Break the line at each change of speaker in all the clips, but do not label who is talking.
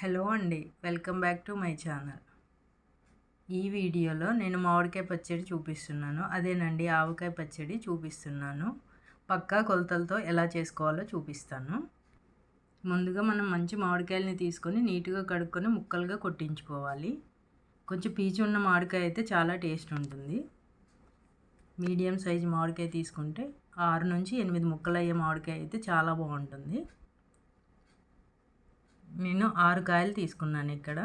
Hello అండి welcome back to my channel. ఈ వీడియోలో నేను మామిడికాయ పచ్చడి చూపిస్తున్నాను అదేనండి ఆవకాయ పచ్చడి చూపిస్తున్నాను. పక్కా కొలతలతో ఎలా చేసుకోవాలో చూపిస్తాను. ముందుగా మనం మంచి మామిడికాయలని తీసుకొని నీట్గా కడుక్కొని ముక్కలుగా కొట్టించుకోవాలి. కొంచెం పీచు ఉన్న మామిడికాయ అయితే చాలా టేస్ట్ ఉంటుంది. మీడియం సైజు మామిడికాయ తీసుకుంటే ఆరు నుంచి ఎనిమిది ముక్కలు అయ్యే మామిడికాయ అయితే చాలా బాగుంటుంది. నేను ఆరు కాయలు తీసుకున్నాను ఇక్కడ.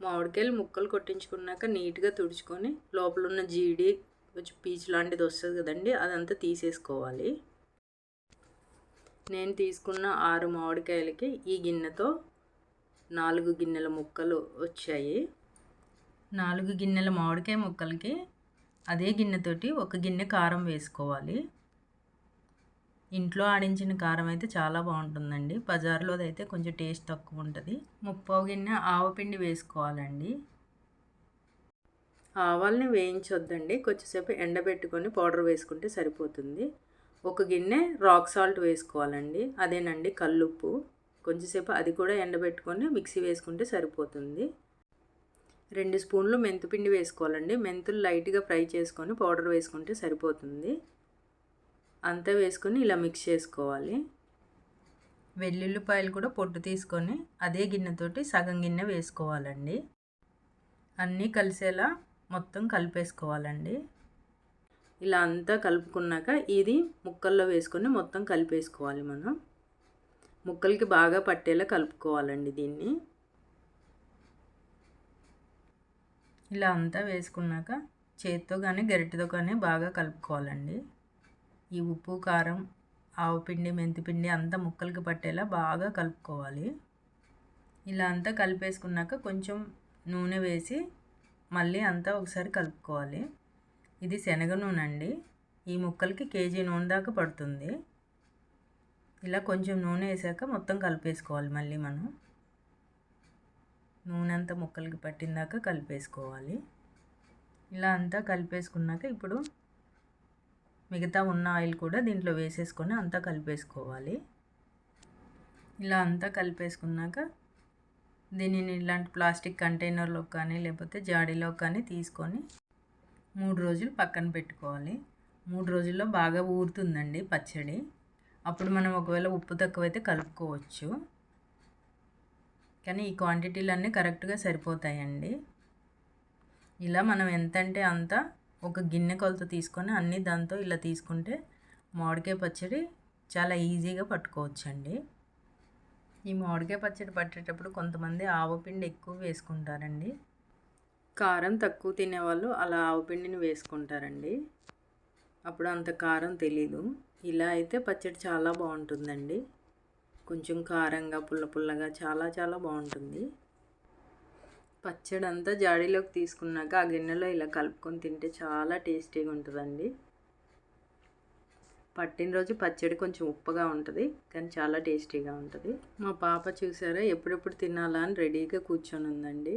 మామిడికాయలు ముక్కలు కొట్టించుకున్నాక నీట్గా తుడుచుకొని లోపల ఉన్న జీడి కొంచెం పీచు లాంటిది వస్తుంది కదండి అదంతా తీసేసుకోవాలి. నేను తీసుకున్న ఆరు మామిడికాయలకి ఈ గిన్నెతో నాలుగు గిన్నెల ముక్కలు వచ్చాయి. నాలుగు గిన్నెల మామిడికాయ ముక్కలకి అదే గిన్నెతోటి ఒక గిన్నె కారం వేసుకోవాలి. ఇంట్లో ఆడించిన కారం అయితే చాలా బాగుంటుందండి. బజార్లోది అయితే కొంచెం టేస్ట్ తక్కువ ఉంటుంది ముప్పావు గిన్నె ఆవపిండి వేసుకోవాలండి. ఆవాల్ని వేయించొద్దండి. కొంచెంసేపు ఎండబెట్టుకొని పౌడర్ వేసుకుంటే సరిపోతుంది. ఒక గిన్నె రాక్ సాల్ట్ వేసుకోవాలండి. అదేనండి కల్లుప్పు. కొంచెంసేపు అది కూడా ఎండబెట్టుకొని మిక్సీ వేసుకుంటే సరిపోతుంది. రెండు స్పూన్లు మెంతుపిండి వేసుకోవాలండి. మెంతులు లైట్గా ఫ్రై చేసుకొని పౌడర్ వేసుకుంటే సరిపోతుంది. అంతా వేసుకొని ఇలా మిక్స్ చేసుకోవాలి. వెల్లుల్లిపాయలు కూడా పొట్టు తీసుకొని అదే గిన్నెతోటి సగం గిన్నె వేసుకోవాలండి. అన్నీ కలిసేలా మొత్తం కలిపేసుకోవాలండి. ఇలా అంతా కలుపుకున్నాక ఇది ముక్కల్లో వేసుకొని మొత్తం కలిపేసుకోవాలి మనం. ముక్కలకి బాగా పట్టేలా కలుపుకోవాలండి దీన్ని. ఇలా అంతా వేసుకున్నాక చేతితో కానీ గరిటెతో కానీ బాగా కలుపుకోవాలండి. ఈ ఉప్పు కారం ఆవుపిండి మెంతిపిండి అంతా ముక్కలకి పట్టేలా బాగా కలుపుకోవాలి. ఇలా అంతా కలిపేసుకున్నాక కొంచెం నూనె వేసి మళ్ళీ అంతా ఒకసారి కలుపుకోవాలి. ఇది శనగ నూనె అండి. ఈ ముక్కలకి కేజీ నూనె దాకా పడుతుంది. ఇలా కొంచెం నూనె వేసాక మొత్తం కలిపేసుకోవాలి మళ్ళీ మనం. నూనె అంతా ముక్కలకి పట్టిందాక కలిపేసుకోవాలి. ఇలా అంతా కలిపేసుకున్నాక ఇప్పుడు మిగతా ఉన్న ఆయిల్ కూడా దీంట్లో వేసేసుకొని అంతా కలిపేసుకోవాలి. ఇలా అంతా కలిపేసుకున్నాక దీనిని ఇలాంటి ప్లాస్టిక్ కంటైనర్లో కానీ లేకపోతే జాడీలో కానీ తీసుకొని మూడు రోజులు పక్కన పెట్టుకోవాలి. మూడు రోజుల్లో బాగా ఊరుతుందండి పచ్చడి. అప్పుడు మనం ఒకవేళ ఉప్పు తక్కువైతే కలుపుకోవచ్చు. కానీ ఈ క్వాంటిటీలన్నీ కరెక్ట్గా సరిపోతాయండి. ఇలా మనం ఎంత అంటే అంత ఒక గిన్నె కొలత తీసుకొని అన్నీ దాంతో ఇలా తీసుకుంటే మామిడికాయ పచ్చడి చాలా ఈజీగా పట్టుకోవచ్చండి. ఈ మామిడికాయ పచ్చడి పట్టేటప్పుడు కొంతమంది ఆవపిండి ఎక్కువ వేసుకుంటారండి. కారం తక్కువ తినేవాళ్ళు అలా ఆవపిండిని వేసుకుంటారండి. అప్పుడు అంత కారం తెలీదు. ఇలా అయితే పచ్చడి చాలా బాగుంటుందండి. కొంచెం కారంగా పుల్ల పుల్లగా చాలా చాలా బాగుంటుంది. పచ్చడి అంతా జాడీలోకి తీసుకున్నాక ఆ గిన్నెలో ఇలా కలుపుకొని తింటే చాలా టేస్టీగా ఉంటుందండి. పట్టిన రోజు పచ్చడి కొంచెం ఉప్పగా ఉంటుంది కానీ చాలా టేస్టీగా ఉంటుంది. మా పాప చూసారా ఎప్పుడెప్పుడు తినాలా అని రెడీగా కూర్చొని ఉందండి.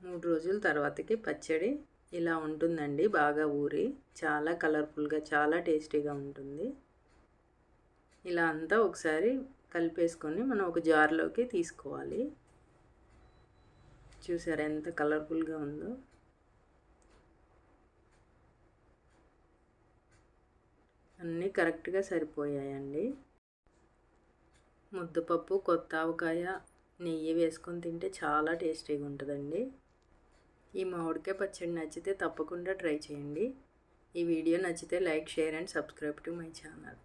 మూడు రోజుల తర్వాతకి పచ్చడి ఇలా ఉంటుందండి బాగా ఊరి. చాలా కలర్ఫుల్గా చాలా టేస్టీగా ఉంటుంది. ఇలా అంతా ఒకసారి కలిపేసుకొని మనం ఒక జార్లోకి తీసుకోవాలి. చూసారు ఎంత కలర్ఫుల్గా ఉందో. అన్నీ కరెక్ట్గా సరిపోయాయండి. ముద్దపప్పు కొత్త ఆవకాయ నెయ్యి వేసుకొని తింటే చాలా టేస్టీగా ఉంటుందండి. ఈ మామిడికాయ పచ్చడి నచ్చితే తప్పకుండా ట్రై చేయండి. ఈ వీడియో నచ్చితే like share and subscribe to my channel.